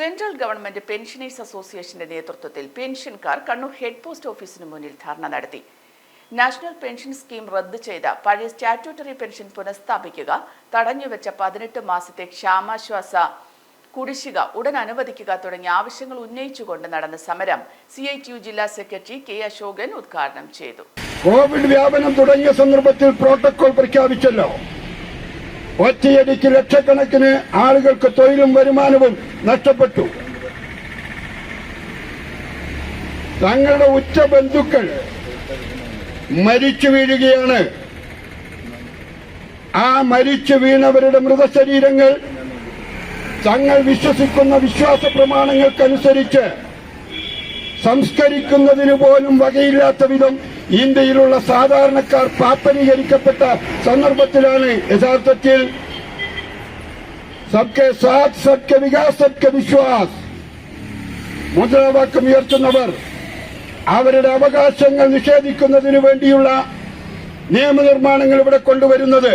Central government pensioners അസോസിയേഷന്റെ നേതൃത്വത്തിൽ പെൻഷൻകാർ Kannur head post ഓഫീസിന് മുന്നിൽ ധർണ നടത്തി. നാഷണൽ പെൻഷൻ സ്കീം റദ്ദു ചെയ്ത പഴയ സ്റ്റാറ്റ്യൂട്ടറി പെൻഷൻ പുനഃസ്ഥാപിക്കുക തടഞ്ഞുവെച്ച പതിനെട്ട് മാസത്തെ ക്ഷാമാശ്വാസ കുടിശ്ശിക ഉടൻ അനുവദിക്കുക തുടങ്ങിയ ആവശ്യങ്ങൾ ഉന്നയിച്ചുകൊണ്ട് നടന്ന സമരം സി ഐ ടി യു ജില്ലാ സെക്രട്ടറി കെ അശോകൻ ഉദ്ഘാടനം ചെയ്തു. കോവിഡ് വ്യാപനം തുടങ്ങിയ സന്ദർഭത്തിൽ പ്രോട്ടോകോൾ പ്രഖ്യാപിച്ചല്ലോ. ഒറ്റയടിക്ക് ലക്ഷക്കണക്കിന് ആളുകൾക്ക് തൊഴിലും വരുമാനവും നഷ്ടപ്പെട്ടു. തങ്ങളുടെ ഉച്ച ബന്ധുക്കൾ മരിച്ചു വീഴുകയാണ്. ആ മരിച്ചു വീണവരുടെ മൃതശരീരങ്ങൾ തങ്ങൾ വിശ്വസിക്കുന്ന വിശ്വാസ പ്രമാണങ്ങൾക്കനുസരിച്ച് സംസ്കരിക്കുന്നതിന് പോലും വകയില്ലാത്ത വിധം ഇന്ത്യയിലുള്ള സാധാരണക്കാർ പാപ്പനീകരിക്കപ്പെട്ട സന്ദർഭത്തിലാണ് യഥാർത്ഥത്തിൽ സബ്കെ സാത് സബ്കെ വികാസ് സബ്കെ വിശ്വാസ് മുദ്രാവാക്യം ഉയർത്തുന്നവർ അവരുടെ അവകാശങ്ങൾ നിഷേധിക്കുന്നതിന് വേണ്ടിയുള്ള നിയമനിർമ്മാണങ്ങൾ ഇവിടെ കൊണ്ടുവരുന്നത്.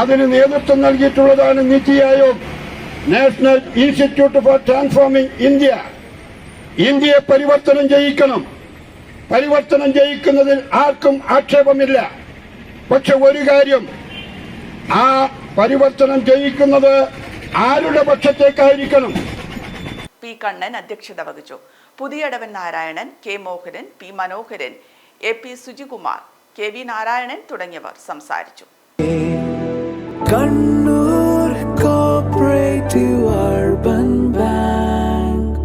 അതിന് നേതൃത്വം നൽകിയിട്ടുള്ളതാണ് NITI Aayog national institute for transforming India. ഇന്ത്യയെ പരിവർത്തനം ചെയ്യിക്കണം. പരിവർത്തനം ജയിക്കുന്നതിൽ ആർക്കും ആക്ഷേപമില്ല. പക്ഷെ ഒരു കാര്യം ആ പരിവർത്തനം ജയിക്കുന്നത് ആരുടെ പക്ഷത്തേക്കായിരിക്കണം? പി കണ്ണൻ അധ്യക്ഷത വഹിച്ചു. Puthiyadavan Narayanan K Mohanan P Manoharan A P Sujikumar K V Narayanan തുടങ്ങിയവർ സംസാരിച്ചു. കണ്ണൂർ